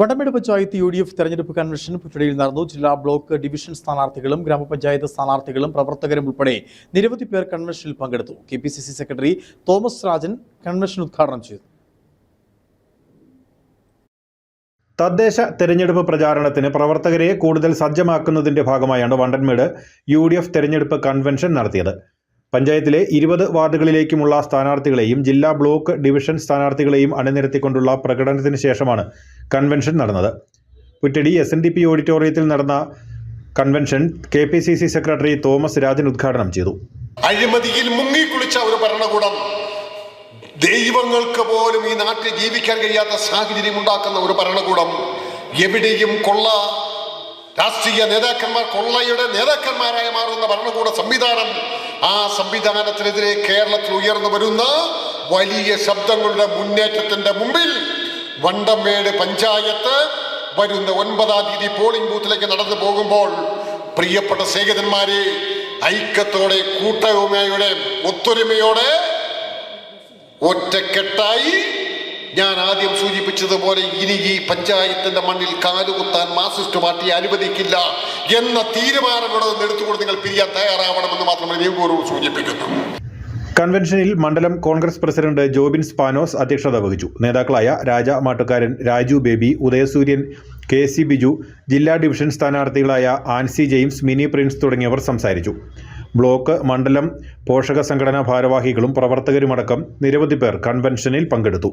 Vadamedu panchayat U D F തെരഞ്ഞെടുപ്പ് convention പുറ്റടിയിൽ നടന്നു. ജില്ലാ ബ്ലോക്ക് ഡിവിഷൻ സ്ഥാനാർത്ഥികളും ഗ്രാമപഞ്ചായത്ത് സ്ഥാനാർത്ഥികളും പ്രവർത്തകരും ഉൾപ്പെടെ നിരവധി പേർ കൺവെൻഷനിൽ പങ്കെടുത്തു. K P C C secretary Thomas Rajan convention ഉദ്ഘാടനം ചെയ്തു. തദ്ദേശ തെരഞ്ഞെടുപ്പ് പ്രചാരണത്തിന് പ്രവർത്തകരെ കൂടുതൽ സജ്ജമാക്കുന്നതിന്റെ ഭാഗമായാണ് വണ്ടൻമേട് യു ഡി എഫ് തെരഞ്ഞെടുപ്പ് കൺവെൻഷൻ നടത്തിയത്. പഞ്ചായത്തിലെ ഇരുപത് വാർഡുകളിലേക്കുമുള്ള സ്ഥാനാർത്ഥികളെയും ജില്ലാ ബ്ലോക്ക് ഡിവിഷൻ സ്ഥാനാർത്ഥികളെയും അണിനിരത്തിക്കൊണ്ടുള്ള പ്രകടനത്തിന് ശേഷമാണ് കൺവെൻഷൻ നടന്നത്. Puttady S N D P ഓഡിറ്റോറിയത്തിൽ നടന്ന convention K P C C secretary Thomas Rajan ഉദ്ഘാടനം ചെയ്തു. അഴിമതിയിൽ മുങ്ങിക്കുളിച്ച ഒരു ഭരണകൂടം ദൈവങ്ങൾക്ക് പോലും ഈ നാട്ടിൽ ജീവിക്കാൻ കഴിയാത്ത സാഹചര്യം ഉണ്ടാക്കുന്ന ഒരു ഭരണകൂടം എവിടെയും കൊള്ള രാഷ്ട്രീയ നേതാക്കന്മാർ കൊള്ളയുടെ നേതാക്കന്മാരായി മാറുന്ന ഭരണകൂട സംവിധാനം ആ സംവിധാനത്തിനെതിരെ കേരളത്തിൽ ഉയർന്നു വരുന്ന വലിയ ശബ്ദങ്ങളുടെ മുന്നേറ്റത്തിന്റെ മുമ്പിൽ വണ്ടമേട് പഞ്ചായത്ത് വരുന്ന ഒൻപതാം തീയതി പോളിംഗ് ബൂത്തിലേക്ക് നടന്നു പോകുമ്പോൾ പ്രിയപ്പെട്ട സേഹിതന്മാരെ ഐക്യത്തോടെ കൂട്ടവുമയോടെ ഒത്തൊരുമയോടെ ഒറ്റക്കെട്ടായി ഞാൻ ആദ്യം സൂചിപ്പിച്ചതുപോലെ ഇനി ഈ പഞ്ചായത്തിന്റെ മണ്ണിൽ കാലുകുത്താൻ മാർസിസ്റ്റ് പാർട്ടി അനുവദിക്കില്ല എന്ന തീരുമാനങ്ങളോട് എടുത്തുകൊണ്ട് നിങ്ങൾ പിരിയാൻ തയ്യാറാവണമെന്ന് മാത്രമേ നിയമപൂർവം സൂചിപ്പിക്കുന്നു. കൺവെൻഷനിൽ മണ്ഡലം കോൺഗ്രസ് പ്രസിഡന്റ് ജോബിൻ സ്പാനോസ് അധ്യക്ഷത വഹിച്ചു. നേതാക്കളായ Raja Mattukaran Raju Baby Udayasooryan K C Biju ജില്ലാ ഡിവിഷൻ സ്ഥാനാർത്ഥികളായ ആൻസി ജെയിംസ് മിനി പ്രിൻസ് തുടങ്ങിയവർ സംസാരിച്ചു. ബ്ലോക്ക് മണ്ഡലം പോഷക സംഘടനാ ഭാരവാഹികളും പ്രവർത്തകരുമടക്കം നിരവധി പേർ കൺവെൻഷനിൽ പങ്കെടുത്തു.